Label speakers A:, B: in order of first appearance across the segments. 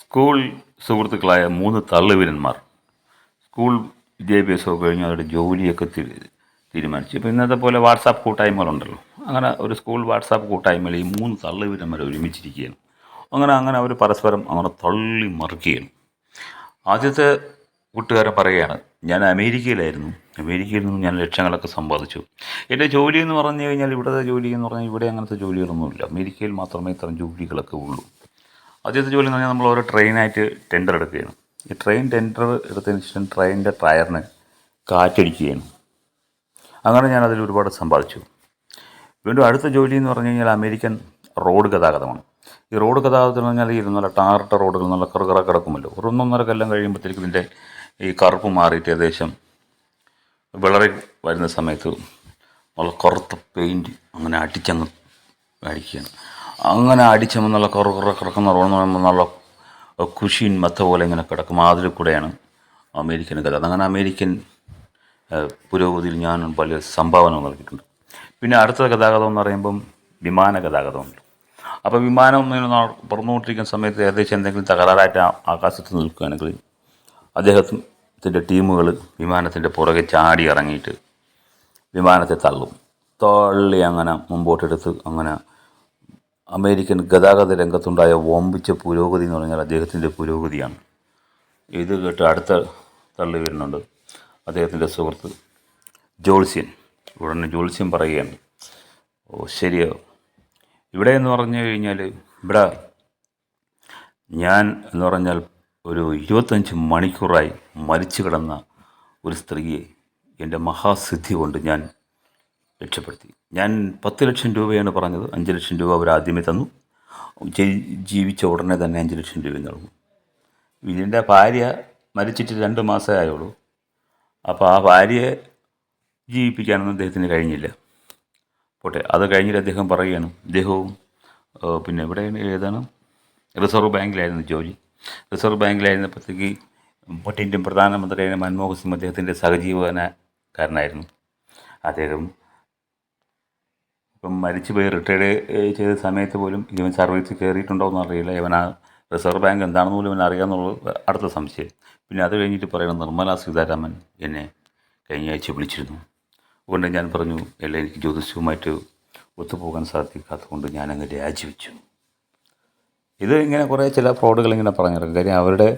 A: School സുഹൃത്തുക്കളായ മൂന്ന് തള്ളുവീരന്മാർ. School വിദ്യാഭ്യാസമൊക്കെ കഴിഞ്ഞ് അവരുടെ ജോലിയൊക്കെ തീരുമാനിച്ചു. ഇപ്പോൾ ഇന്നത്തെ പോലെ വാട്സാപ്പ് കൂട്ടായ്മകളുണ്ടല്ലോ. അങ്ങനെ ഒരു സ്കൂൾ വാട്സാപ്പ് കൂട്ടായ്മയിൽ ഈ മൂന്ന് തള്ളുവീരന്മാർ ഒരുമിച്ചിരിക്കുകയാണ്. അങ്ങനെ അങ്ങനെ അവർ പരസ്പരം അങ്ങനെ തള്ളി മറിക്കുകയാണ്. ആദ്യത്തെ കൂട്ടുകാരൻ പറയുകയാണ് ഞാൻ അമേരിക്കയിലായിരുന്നു. അമേരിക്കയിൽ നിന്ന് ഞാൻ ലക്ഷങ്ങളൊക്കെ സമ്പാദിച്ചു. എന്റെ ജോലി എന്ന് പറഞ്ഞു കഴിഞ്ഞാൽ ഇവിടുത്തെ ജോലി എന്ന് പറഞ്ഞാൽ ഇവിടെ അങ്ങനത്തെ ജോലികളൊന്നുമില്ല. അമേരിക്കയിൽ മാത്രമേ ഇത്തരം ജോലികളൊക്കെ ഉള്ളൂ. ആദ്യത്തെ ജോലി എന്ന് പറഞ്ഞാൽ നമ്മൾ ഓരോ ട്രെയിനായിട്ട് ടെൻഡർ എടുക്കുകയാണ്. ഈ ട്രെയിൻ ടെൻഡർ എടുത്തതിന് ശേഷം ട്രെയിനിന്റെ ടയറിന് കാറ്റടിക്കുകയാണ്. അങ്ങനെ ഞാൻ അതിൽ ഒരുപാട് സമ്പാദിച്ചു. വീണ്ടും അടുത്ത ജോലി എന്ന് പറഞ്ഞു കഴിഞ്ഞാൽ അമേരിക്കൻ റോഡ് ഗതാഗതമാണ്. ഈ റോഡ് ഗതാഗതം എന്ന് പറഞ്ഞാൽ ഈ നല്ല ടാറിട്ട റോഡുകൾ നല്ല കറുകറ കിടക്കുമല്ലോ. ഒരു ഒന്നൊന്നര കൊല്ലം കഴിയുമ്പോഴത്തേക്കും ഇതിന്റെ ഈ കറുപ്പ് മാറിയിട്ട് ഏകദേശം വിളറി വരുന്ന സമയത്ത് നല്ല കറുത്ത പെയിന്റ് അങ്ങനെ അടിച്ചങ്ങ് അടിക്കുകയാണ്. അങ്ങനെ അടിച്ചമ്മ നല്ല കറു കുറ കിടക്കുന്ന നല്ല കുഷീൻ മത്ത പോലെ ഇങ്ങനെ കിടക്കും. അതിൽ കൂടെയാണ് അമേരിക്കൻ കഥ. അങ്ങനെ അമേരിക്കൻ പുരോഗതിയിൽ ഞാൻ പല സംഭാവന നൽകിയിട്ടുണ്ട്. പിന്നെ അടുത്ത ഗതാഗതം എന്ന് പറയുമ്പം വിമാന ഗതാഗതമുണ്ട്. അപ്പോൾ വിമാനം ഇങ്ങനെ ന- പറന്നുകൊണ്ടിരിക്കുന്ന സമയത്ത് ഏകദേശം എന്തെങ്കിലും തകരാറായിട്ട് ആകാശത്ത് നിൽക്കുകയാണെങ്കിൽ അദ്ദേഹത്തിന്റെ ടീമുകൾ വിമാനത്തിന്റെ പുറകെ ചാടി ഇറങ്ങിയിട്ട് വിമാനത്തെ തള്ളും. തള്ളി അങ്ങനെ മുമ്പോട്ടെടുത്ത് അങ്ങനെ അമേരിക്കൻ ഗതാഗത രംഗത്തുണ്ടായ വമ്പിച്ച പുരോഗതി എന്ന് പറഞ്ഞാൽ അദ്ദേഹത്തിന്റെ പുരോഗതിയാണ്. ഇത് കേട്ട് അടുത്ത തള്ളി വരുന്നുണ്ട് അദ്ദേഹത്തിന്റെ സുഹൃത്ത് ജോൾസ്യൻ ഉടനെ ജോൾസ്യൻ പറയുകയാണ് ഓ ശരിയോ? ഇവിടെ എന്ന് പറഞ്ഞു കഴിഞ്ഞാൽ ഇവിടെ ഞാൻ എന്ന് പറഞ്ഞാൽ ഒരു ഇരുപത്തഞ്ച് മണിക്കൂറായി മരിച്ചു കിടന്ന ഒരു സ്ത്രീയെ എന്റെ മഹാസിദ്ധി കൊണ്ട് ഞാൻ രക്ഷപ്പെടുത്തി. ഞാൻ പത്ത് ലക്ഷം രൂപയാണ് പറഞ്ഞത്. അഞ്ച് ലക്ഷം രൂപ അവർ ആദ്യമേ തന്നു. ജീവിച്ച ഉടനെ തന്നെ അഞ്ച് ലക്ഷം രൂപ നൽകും. വിജയന്റെ ഭാര്യ മരിച്ചിട്ട് രണ്ട് മാസമേ ആയുള്ളൂ. അപ്പോൾ ആ ഭാര്യയെ ജീവിപ്പിക്കാനൊന്നും അദ്ദേഹത്തിന് കഴിഞ്ഞില്ല. പോട്ടെ അത് കഴിഞ്ഞിട്ട് അദ്ദേഹം പറയുകയാണ് അദ്ദേഹവും പിന്നെ എവിടെയാണ് ഏതാണ്? റിസർവ് ബാങ്കിലായിരുന്നു ജോലി. റിസർവ് ബാങ്കിലായിരുന്നപ്പോഴത്തേക്ക് മറ്റേ ഇന്ത്യൻ പ്രധാനമന്ത്രിയായ മൻമോഹൻ സിംഗ് അദ്ദേഹത്തിന്റെ സഹജീവനക്കാരനായിരുന്നു. അദ്ദേഹം ഇപ്പം മരിച്ചു പോയി റിട്ടയർഡ് ചെയ്ത സമയത്ത് പോലും ഇവൻ സർവീസിൽ കയറിയിട്ടുണ്ടോ എന്ന് അറിയില്ല ഇവൻ ആ റിസർവ് ബാങ്ക് എന്താണെന്ന് പോലും ഇവൻ അറിയാമെന്നുള്ളത് അടുത്ത സംശയം. പിന്നെ അത് കഴിഞ്ഞിട്ട് പറയണം നിർമ്മല സീതാരാമൻ എന്നെ കഴിഞ്ഞ ആഴ്ച വിളിച്ചിരുന്നു. അതുകൊണ്ട് ഞാൻ പറഞ്ഞു എല്ലാം എനിക്ക് ജ്യോതിഷവുമായിട്ട് ഒത്തുപോകാൻ സാധിക്കാത്തതുകൊണ്ട് ഞാനങ്ങ് രാജിവെച്ചു. ഇത് ഇങ്ങനെ കുറേ ചില ഫ്രോഡുകൾ ഇങ്ങനെ പറഞ്ഞിരുന്നു കാര്യം അവരുടെ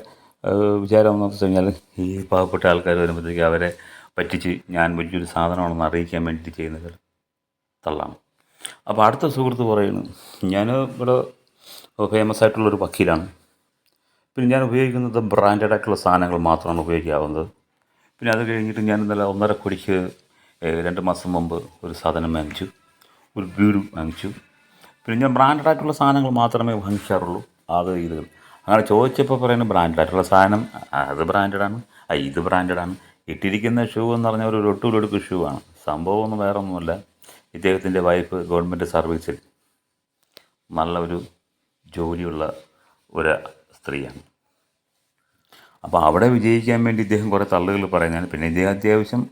A: വിചാരം എന്ന് വെച്ച് കഴിഞ്ഞാൽ ഈ പാവപ്പെട്ട ആൾക്കാർ വരുമ്പോഴത്തേക്ക് അവരെ പറ്റിച്ച് ഞാൻ വലിയൊരു സാധനമാണെന്ന് അറിയിക്കാൻ വേണ്ടിയിട്ട് ചെയ്യുന്നത് തള്ളാണ്. അപ്പോൾ അടുത്ത സുഹൃത്ത് പറയുന്നു ഞാൻ ഇവിടെ ഫേമസ് ആയിട്ടുള്ളൊരു വക്കീലാണ്. പിന്നെ ഞാൻ ഉപയോഗിക്കുന്നത് ബ്രാൻഡഡ് ആയിട്ടുള്ള സാധനങ്ങൾ മാത്രമാണ് ഉപയോഗിക്കാവുന്നത്. പിന്നെ അത് കഴിഞ്ഞിട്ട് ഞാൻ ഇന്നലെ ഒന്നര കോടിക്ക് രണ്ട് മാസം മുമ്പ് ഒരു സാധനം വാങ്ങിച്ചു. ഒരു വീട് വാങ്ങിച്ചു. പിന്നെ ഞാൻ ബ്രാൻഡഡ് ആയിട്ടുള്ള സാധനങ്ങൾ മാത്രമേ വാങ്ങിക്കാറുള്ളൂ. അത് ഇത് അങ്ങനെ ചോദിച്ചപ്പോൾ പറയുന്നത് ബ്രാൻഡഡ് ആയിട്ടുള്ള സാധനം അത് ബ്രാൻഡഡാണ് ഇത് ബ്രാൻഡഡാണ് ഇട്ടിരിക്കുന്ന ഷൂ എന്ന് പറഞ്ഞാൽ ഒരു ഒട്ടുലൊടുക്ക് ഷൂ ആണ്. സംഭവമൊന്നും വേറെ ഒന്നുമല്ല ഇദ്ദേഹത്തിന്റെ വൈഫ് ഗവൺമെന്റ് സർവീസിൽ നല്ല ഒരു ജോലിയുള്ള ഒരു സ്ത്രീയാണ്. അപ്പോൾ അവിടെ വിജയിക്കാൻ വേണ്ടി ഇദ്ദേഹം കുറേ തള്ളുകൾ പറയുന്നതാണ്. പിന്നെ ഇദ്ദേഹം അത്യാവശ്യം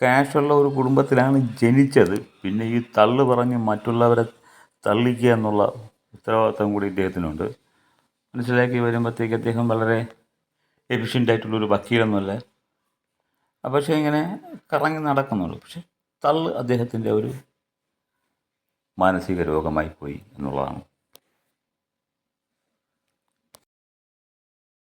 A: ക്യാഷുള്ള ഒരു കുടുംബത്തിലാണ് ജനിച്ചത്. പിന്നെ ഈ തള്ളു പറഞ്ഞ് മറ്റുള്ളവരെ തള്ളിക്കുക എന്നുള്ള ഉത്തരവാദിത്തം കൂടി ഇദ്ദേഹത്തിനുണ്ട്. മനസ്സിലാക്കി വരുമ്പോഴത്തേക്ക് അദ്ദേഹം വളരെ എഫിഷ്യന്റ് ആയിട്ടുള്ളൊരു വക്കീലൊന്നുമല്ല. പക്ഷേ ഇങ്ങനെ കറങ്ങി നടക്കുന്നുള്ളൂ. പക്ഷെ തള്ള് അദ്ദേഹത്തിന്റെ ഒരു മാനസിക രോഗമായി പോയി എന്നുള്ളതാണ്.